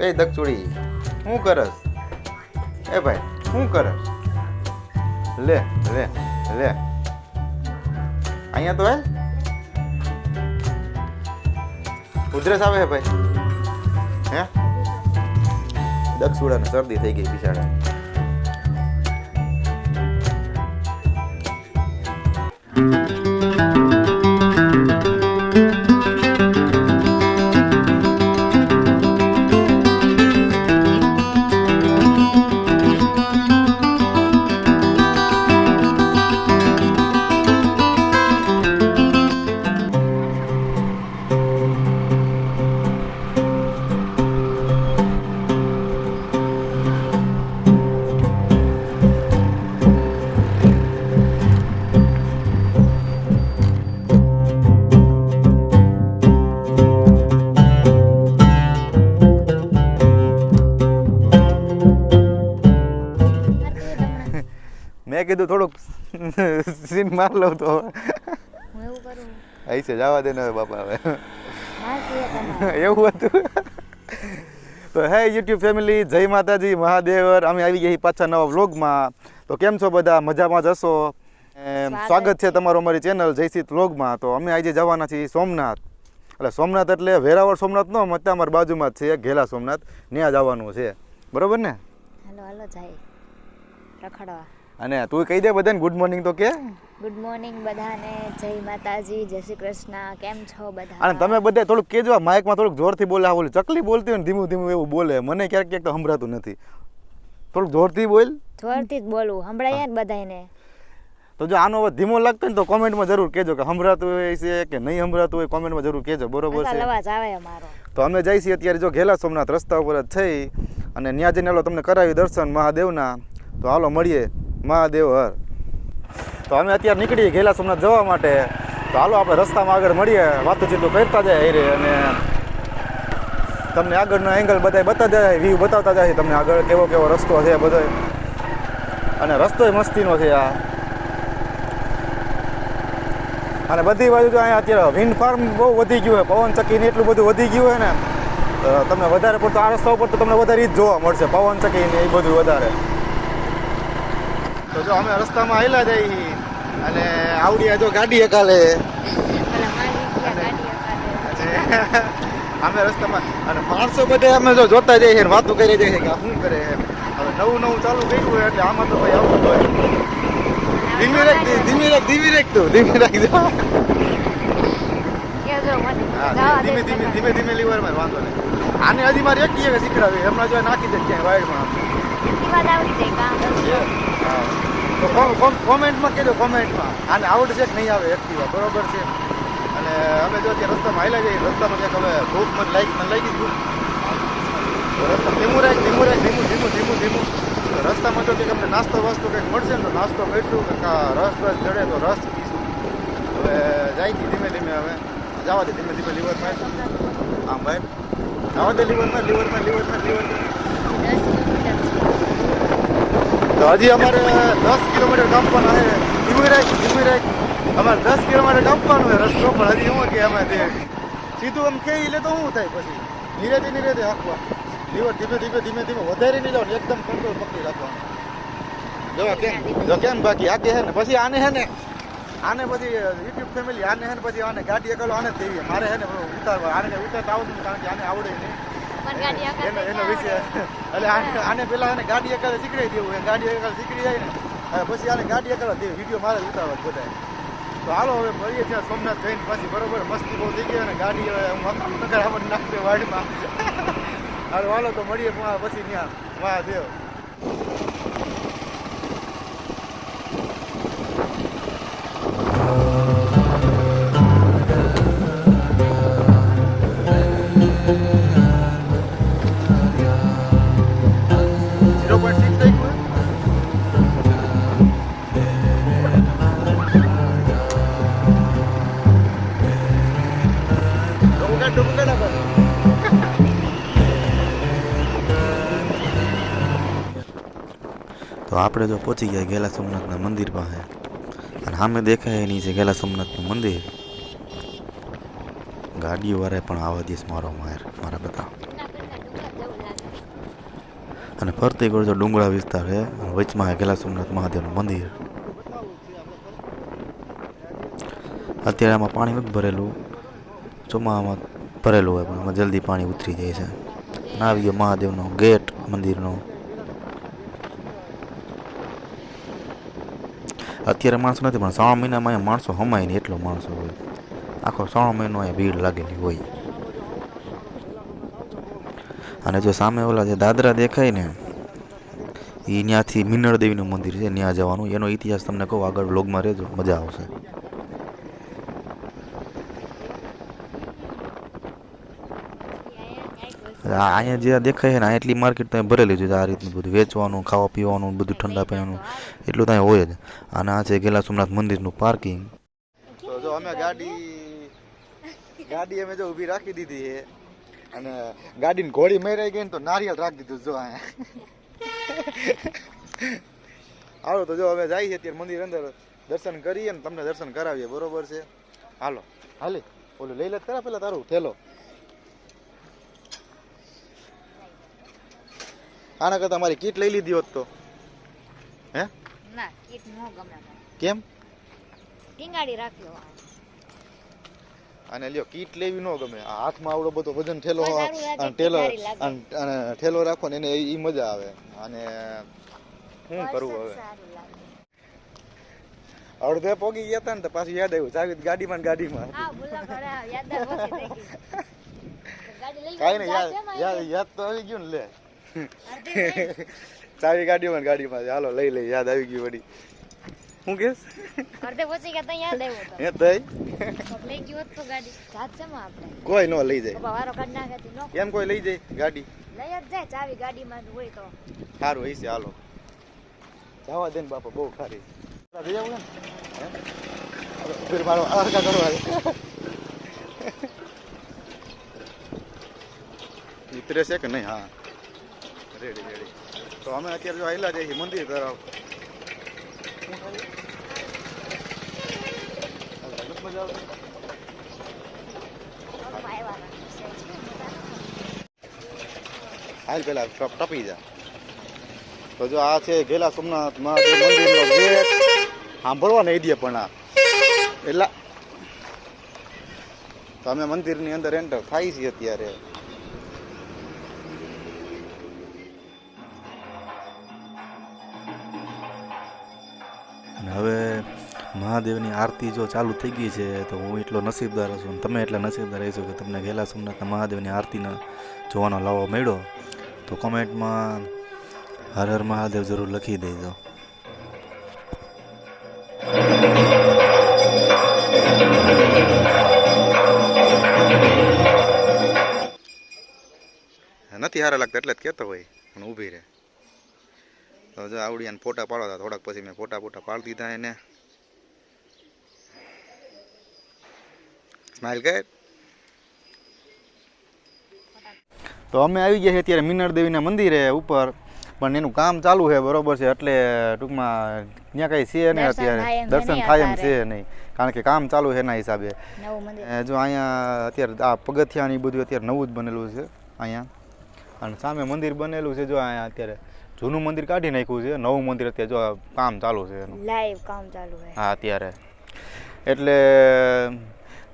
એ દક્ષુડી શું કરસ? એ ભાઈ શું કરસ? લે લે લે. અહીંયા તો હે? ઉધરસ આવે હે ભાઈ. હે? દક્ષુડાને શરદી થઈ ગઈ બિચારા કીધું થોડુંક સીન માર લઉં તો. આઈ છે જવા દે ને હવે બાપા હવે. એવું હતું? તો હે યુટ્યુબ ફેમિલી જય માતાજી મહાદેવર. અમે આવી ગયા પાછા નવા વ્લોગમાં. તો કેમ છો બધા? મજામાં જ હશો? એમ, સ્વાગત છે. તમારું અમારી ચેનલ જયસિત વ્લોગમાં. તો અમે આજે જવાના છીએ સોમનાથ. એટલે સોમનાથ એટલે વેરાવળ સોમનાથ નો મત અમારી બાજુમાં જ છે ઘેલા સોમનાથ. ત્યાં જવાનું છે. બરોબર ને? હાલો હાલો જાય. રખડવા. અને તું કહી દે બધાને ગુડ મોર્નિંગ તો કે. ગુડ મોર્નિંગ બધાને જય માતાજી જય શ્રી કૃષ્ણ કેમ છો બધા અને તમે બધે થોડુંક કેજો માઇકમાં થોડુંક જોરથી બોલે આ ચકલી બોલતી હોય ને ધીમું ધીમું એવું બોલે. મને ક્યારેક ક્યારેક તો સંભળાતું નથી. થોડુંક જોરથી બોલ. જોરથી જ બોલું સંભળાય ને બધાને તો જો આનો ધીમો લાગતો ને તો કોમેન્ટમાં જરૂર કહેજો કે સંભળાતું હોય છે કે નહીં સંભળાતું હોય કોમેન્ટમાં જરૂર કહેજો. બરોબર છે? અવાજ આવે અમારો. તો અમે જઈ છીએ અત્યારે જો ઘેલા સોમનાથ રસ્તા ઉપર જ થઈ. અને ત્યાં જઈને તમને કરાવી દર્શન મહાદેવના. તો હાલો મળીએ. મહાદેવ હર. તો અમે અત્યારે નીકળીએ ગયેલા સોમનાથ જવા માટે. તો હાલો, આપણે રસ્તામાં આગળ મળીએ. વાતચીતો કરતા જાય હારે અને તમને આગળનો એંગલ બધા બતાવતા જાય વ્યૂ બતાવતા જાય તમને આગળ કેવો કેવો રસ્તો છે બધો અને રસ્તોય મસ્તીનો છે આ. અને બધી બાજુ તો અહીંયા અત્યારે વિન્ડ ફાર્મ બહુ વધી ગયું છે. પવન ચક્કીને એટલું બધું વધી ગયું હોય ને. તમને વધારે પડતો આ રસ્તા ઉપર તો તમને વધારે જ જોવા મળશે. પવન ચક્કીને એ બધું વધારે. તો જો અમે રસ્તામાં આવેલા જઈ અને આવડી જો ગાડી અકાલે. અમે રસ્તામાં અને માણસો બધે અમે જો જોતા જઈએ ને વાતો કરી જઈએ કે શું કરે હવે નવું નવું ચાલુ કર્યું હોય એટલે આમાં તો ભાઈ આવતું હોય. ધીમી રાખ ધીમી રાખ ધીમી રાખ તું ધીમી રાખજો ધીમે ધીમે ધીમે ધીમે લીવર મારે વાંધો નહીં. આને હજી મારે એક કે શીખડાવી હમણાં જો નાખી દે ક્યાંય વાયરમાં. આવડી જાય. તો કોમ- કોમ- કોમેન્ટમાં કહેજો કોમેન્ટમાં આને આવડશે કે નહીં આવે એક્ટિવા બરોબર છે. અને અમે જો અત્યારે રસ્તામાં હાલ્યા જઈએ રસ્તામાં ક્યાંક હવે ભૂખ મને લાગી મને લાગી ભૂખ રસ્તા ધીમું રાખ ધીમું રાખ, ધીમું ધીમું ધીમું ધીમું. રસ્તામાં જો કંઈક અમને નાસ્તો વાસ્તો કંઈક મળશે ને તો નાસ્તો કરીશું કે રસ રસ ચડે તો રસ પીશું. હવે જાય ધીમે ધીમે હવે. જવા દે, ધીમે ધીમે લીવરમાં. આમ ભાઈ. જવા દે લીવરમાં લીવરમાં લીવરમાં લીવરમાં લીવર દસ કિલોમીટર છે તો હજી અમારે દસ કિલોમીટર કાપવાના છે. ધીમી રાખ ધીમી રાખ. અમારે દસ કિલોમીટર કાપવાનું છે રસ્તો, પણ હજી શું કે અમે તે સીધું આમ કે એટલે તો શું થાય પછી? ધીરેથી ધીરેથી હાંકવા. લીવર ધીમે ધીમે ધીમે ધીમે વધારી નહીં જવાનું, એકદમ કંટ્રોલ પકડી રાખવાનું. જો કેમ જો કેમ બાકી? આ હે ને, પછી આને છે ને, આને પછી યુટ્યુબ ફેમિલી આને હે ને પછી આને ગાડી એકલો આને દેવી મારે હે ને ઉતારવા, આને ઉતારતા આવડતું કારણ કે આને આવડે નહીં. પણ ગાડી એનો આવડે? એટલે આને આને પેલા એને ગાડી એકાલે શીખડાઈ દેવું ગાડી એકાલે શીખડી જાય ને પછી આને ગાડી એકાલે દે વીડિયો મારે ઉતારવા જ તો હાલો હવે મળીએ ત્યાં સોમનાથ જઈને પછી બરોબર મસ્તી બહુ થઈ ગઈ અને ગાડી હું નગર આપણને નાખશે વાડીમાં. હાલો હાલો તો મળીએ પછી ત્યાં મહાદેવ. આપણે જો પહોંચી ગયા ગેલા સોમનાથના મંદિર પાસે. અને સામે દેખાય એની છે ગેલા સોમનાથનું મંદિર. ગાડીઓ વારે પણ આવા દિવસ મારો માર, મારા બધા. અને ફરતી ગોળ જો ડુંગળા વિસ્તાર છે વચમાં ગેલા સોમનાથ મહાદેવનું મંદિર. અત્યારે આમાં પાણી નથી ભરેલું. ચોમાસામાં ભરેલું હોય પણ આમાં જલ્દી પાણી ઉતરી જાય છે. આવી ગયો મહાદેવનો ગેટ, મંદિરનો. અત્યારે માણસો નથી, પણ શ્રાવણ મહિનામાં અહીંયા માણસો હમાય ને એટલો માણસો હોય. આખો શ્રાવણ મહિનો અહીંયા ભીડ લાગેલી હોય. અને જો સામે ઓલા જે દાદરા દેખાય ને એ ત્યાંથી મિનળ દેવીનું મંદિર છે ત્યાં જવાનું. એનો ઇતિહાસ તમને કહું, આગળ વ્લોગમાં રહેજો, મજા આવશે આ અહીંયા જે દેખાય છે ને એટલી માર્કેટ ત્યાં ભરેલી છે, આ રીતનું બધું વેચવાનું, ખાવા પીવાનું બધું ઠંડા પીવાનું એટલું ત્યાં હોય જ. અને આ છે ગેલા સોમનાથ મંદિરનું પાર્કિંગ જો અમે ગાડી ગાડી અમે જો ઊભી રાખી દીધી છે. અને ગાડીની ઘોડી મેરાઈ ગઈ ને તો નારિયેળ રાખી દીધું જો અહીંયા. હાલો, તો જો અમે જઈએ છીએ અત્યારે મંદિર અંદર દર્શન કરીએ ને તમને દર્શન કરાવીએ, બરોબર છે? હાલો, હાલે, ઓલું લઈ લે ખરા પેલા તારું, થેલો. આના કરતા મારી કીટ લઈ લીધી હોત તો. હે? ના કીટ નો ગમે કેમ? ટીંગાડી રાખ્યો અને લ્યો કીટ લેવી ન ગમે. હાથમાં આવડો બધો વજન ઠેલો અને ઠેલો અને ઠેલો રાખો ને એને એ મજા આવે. અને શું કરવું હવે? અડધે પોગી ગયા હતા ને તો પાછું યાદ આવ્યું. ચાવી ગાડીમાં ને ગાડીમાં. કાંઈ નહીં યાદ યાદ તો આવી ગયું ને લે. ચાવી ગાડીમાં ને ગાડીમાં માં હાલો લઈ લઈ યાદ આવી ગયું વળી. હું કેસ? અડધે પહોંચી ગયા ત્યાં યાદ આવ્યું હે તઈ? લઈ ગયું તો ગાડી. જાત છે માં આપણે. કોઈ નો લઈ જાય. વારો કાઢ નાખે નો એમ કોઈ લઈ જાય ગાડી? લઈ જ જાય ચાવી ગાડીમાં હોય તો. સારું છે હાલો. જવા દે ને બાપા બહુ ખારી. જઈ આવું ને? હાલો, ફેર મારો આરકા કરવા દે. ઉતરે છે કે નહીં? હા. Ready ready. તો અમે અત્યારે જો આવેલા જઈએ મંદિર તરફ? હાલો, છે. પેલા ટપ- જા. તો જો આ છે ગેલા સોમનાથ મહાદેવ મંદિરનો ગેટ. સાંભળવા નહીં દે પણ આ. એટલા. તો અમે મંદિરની અંદર એન્ટર થાય છીએ અત્યારે. હવે મહાદેવની આરતી જો ચાલુ થઈ ગઈ છે, તો હું એટલો નસીબદાર છું તમે એટલા નસીબદાર રહીશો કે તમને ગેલા સોમનાથના મહાદેવની આરતીનો જોવાનો લાવો મળ્યો, તો કોમેન્ટમાં હર હર મહાદેવ જરૂર લખી દેજો. નથી હારા લાગતા એટલે જ કહેતો હોય, પણ ઊભી રહે. તો જો આવડી એને ફોટા પાડવા થોડાક પછી મેં ફોટા ફોટા પાડી દીધા એને. સ્માઇલ કર. તો અમે આવી ગયા છે અત્યારે મિનર દેવીના મંદિરે ઉપર. પણ એનું કામ ચાલુ છે બરોબર છે. એટલે ટૂંકમાં ત્યાં કઈ છે નહીં દર્શન થાય અત્યારે એમ છે દર્શન થાય એમ છે નહીં. કારણ કે કામ ચાલુ છે એના હિસાબે. જો અહીંયા અત્યારે આ પગથિયાની બધું અત્યારે નવું જ બનેલું છે અહીંયા. અને સામે મંદિર બનેલું છે જો અહીંયા અત્યારે. જૂનું મંદિર કાઢી નાખ્યું છે. નવું મંદિર અત્યારે જો કામ ચાલુ છે એનું. લાઈવ કામ ચાલુ છે. હા અત્યારે. એટલે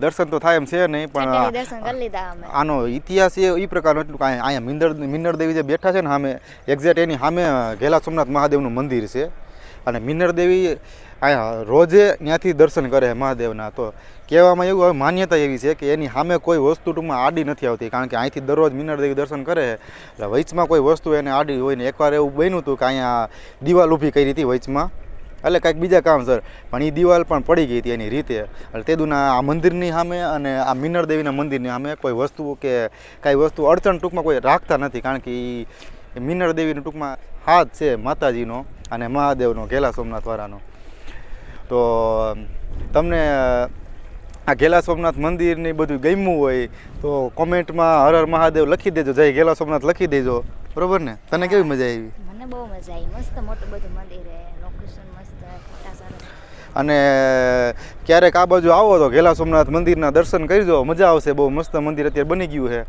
દર્શન તો થાય એમ છે નહીં પણ દર્શન કરી લીધા અમે. આનો ઇતિહાસ એ એ પ્રકારનો એટલું કાંઈ અહીંયા મિંદર મિનર દેવી જે બેઠા છે ને સામે એક્ઝેક્ટ એની સામે ઘેલા સોમનાથ મહાદેવનું મંદિર છે. અને મિનર દેવી અહીંયા રોજે ત્યાંથી દર્શન કરે મહાદેવના. તો કહેવામાં એવું હવે માન્યતા એવી છે કે એની સામે કોઈ વસ્તુ ટૂંકમાં આડી નથી આવતી, કારણ કે અહીંથી દરરોજ મિનર દેવી દર્શન કરે એટલે વચમાં કોઈ વસ્તુ એને આડી હોય ને એકવાર એવું બન્યું હતું કે અહીંયા દિવાલ ઊભી કરી હતી વચમાં એટલે કાંઈક બીજા કામ સર, પણ એ દિવાલ પણ પડી ગઈ હતી એની રીતે. એટલે તે દુના આ મંદિરની સામે અને આ મિનર દેવીના મંદિરની સામે કોઈ વસ્તુ કે કાંઈ વસ્તુ અડચણ ટૂંકમાં કોઈ રાખતા નથી, કારણ કે એ મિનર દેવીનો ટૂંકમાં હાથ છે માતાજીનો. અને મહાદેવનો ઘેલા સોમનાથવાળાનો તો તમને આ ઘેલા સોમનાથ મંદિરની બધું ગમ્યું હોય તો કોમેન્ટમાં હર હર મહાદેવ લખી દેજો. જય ઘેલા સોમનાથ લખી દેજો. બરોબર ને? તને કેવી મજા આવી? મને બહુ મજા આવી. મસ્ત મોટું બધું મંદિર લોકેશન મસ્ત અને ક્યારેક આ બાજુ આવો તો ઘેલા સોમનાથ મંદિરના દર્શન કરજો. મજા આવશે બહુ. મસ્ત મંદિર અત્યારે બની ગયું છે.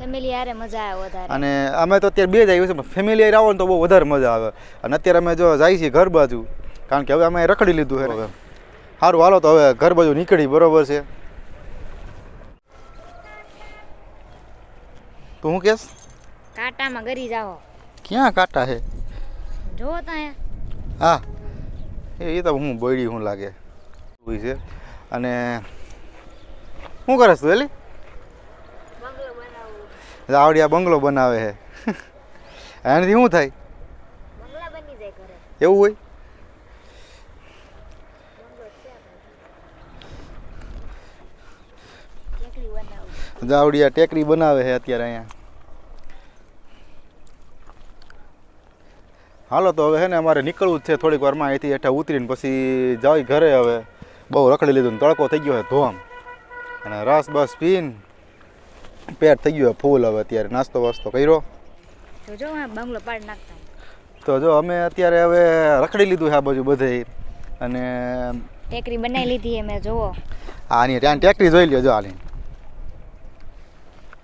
ફેમિલી મજા આવે વધારે. અને અમે તો અત્યારે બે જ આવ્યું છે ફેમિલી આવો ને તો બહુ વધારે મજા આવે. અને અત્યારે અમે જો જાય છીએ ઘર બાજુ કારણ કે હવે અમે રખડી લીધું છે હવે સારું હાલો તો હવે ઘર બાજુ નીકળી બરોબર છે. તું હું કેસ? કાંટામાં ગરી જાઓ. ક્યાં કાંટા છે? જો ત્યાં હા. એ એ તો હું બોયડી હું લાગે. એવું છે. અને શું કરે તું એલી બનાવું બંગલો બનાવે છે. એનાથી શું થાય? એવું હોય? જાવડિયા ટેકરી બનાવે છે અત્યારે અહીંયા. હાલો તો હવે છે ને અમારે નીકળવું જ છે થોડીક વારમાં અહીંથી હેઠા ઉતરીને પછી જાય ઘરે હવે. બહુ રખડી લીધું ને તડકો થઈ ગયો છે ધોમ અને રસ બસ પીન પેટ થઈ ગયો ફૂલ હવે અત્યારે. નાસ્તો વાસ્તો કર્યો. તો જો બંગલો પાડી નાખતા. તો જો અમે અત્યારે હવે રખડી લીધું છે આ બાજુ બધે. અને ટેકરી બનાવી લીધી મેં જોવો આની ત્યાં ટેકરી જોઈ લ્યો જો આની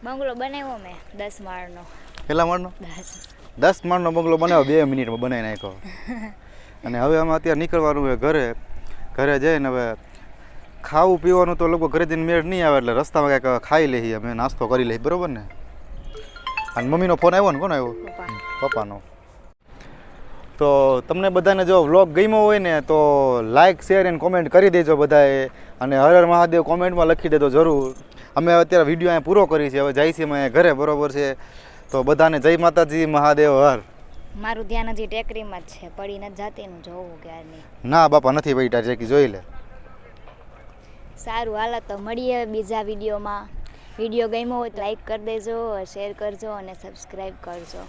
બંગલો બનાવ્યો મેં દસ માળનો. કેટલા માળનો? દસ. દસ માળનો બંગલો બનાવ્યો બે મિનિટમાં બનાવી નાખ્યો. અને હવે અમે અત્યારે નીકળવાનું છે ઘરે. ઘરે જઈને હવે ખાવું પીવાનું તો લગભગ ઘરે જઈને મેળ નહીં આવે એટલે રસ્તામાં કંઈક ખાઈ લઈએ અમે નાસ્તો કરી લઈએ બરાબર ને? અને મમ્મીનો ફોન આવ્યો ને કોનો આવ્યો? પપ્પાનો. તો તમને બધાને જો વ્લોગ ગમ્યો હોય ને તો લાઇક શેર એન્ડ કોમેન્ટ કરી દેજો બધાએ. અને હર હર મહાદેવ કોમેન્ટમાં લખી દેજો જરૂર. અમે અત્યારે વીડિયો અહીંયા પૂરો કરી છે હવે જાય છે અમે ઘરે બરોબર છે? તો બધાને જય માતાજી મહાદેવ હર. મારું ધ્યાન હજી ટેકરીમાં જ છે પડી નથી જાતી એનું જોવું ક્યારની. ના બાપા નથી પડી ટેકરી જોઈ લે. સારું, હાલો તો મળીએ બીજા વિડીયોમાં. વીડિયો ગમ્યો હોય તો લાઈક કરી દેજો શેર કરજો અને સબસ્ક્રાઈબ કરજો.